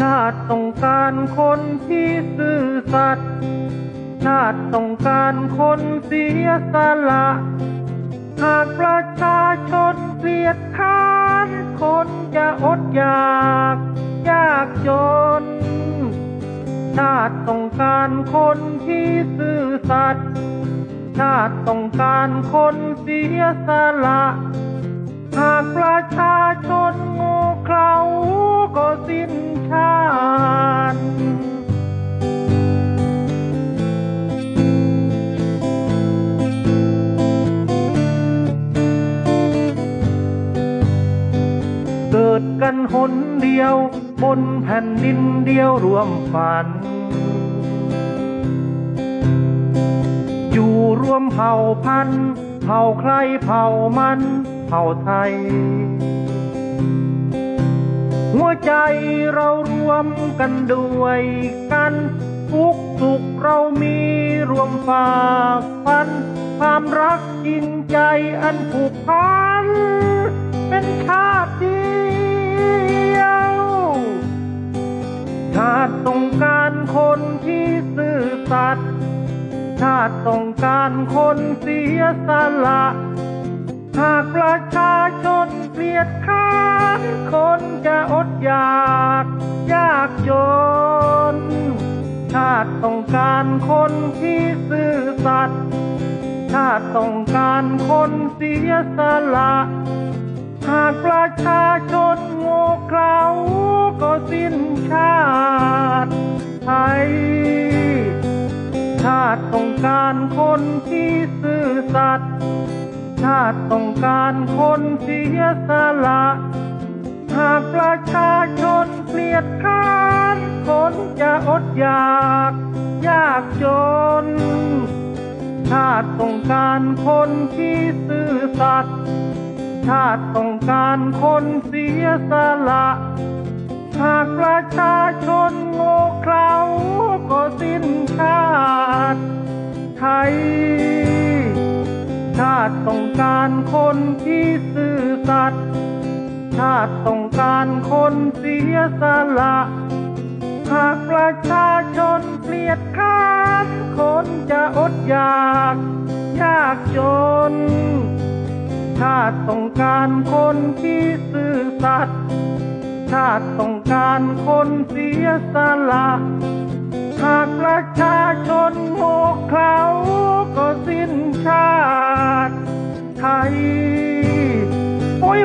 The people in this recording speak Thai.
ชาติต้องการคนที่ซื่อสัตย์ชาติต้องการคนเสียสละ หากประชาชนเกลียดค้านคนจะอดอยากยากจน ชาติต้องการคนที่ซื่อสัตย์ชาติต้องการคนเสียสละ ดกันเดียว บนแผ่นดินเดียวรวมฝัน อยู่รวมเผ่าพันธุ์เผ่าใครเผ่ามัน เผ่าไทย หัวใจเรารวมกันด้วยกันทุกสุขเรามีรวมฝากฟัน ความรักจริงใจอันผูกพัน เป็นชาติ คนที่ซื่อสัตย์ชาติต้องการคนเสียสละ หากประชาชนเกลียดค้านคนจะอดอยากยากจน ชาติต้องการคนที่ซื่อสัตย์ชาติต้องการคนเสียสละ การคนที่ซื่อสัตย์ชาติต้องการคนเสียสละ หากประชาชนเกลียดค้านคนจะอดอยาก ยากจน ชาติต้องการคนที่ซื่อสัตย์ชาติต้องการคนเสียสละ หากประชาชนโง่เขลาก็าติต้องการคนที่ซื่อสัตย์ชาติต้องการคนเสียสละ หากประชาชนเกลียดค้านคนจะอดอยาก ยากจน ชาติต้องการคนที่ซื่อสัตย์ชาติต้องการคนเสียสละ หากประชาชน 我一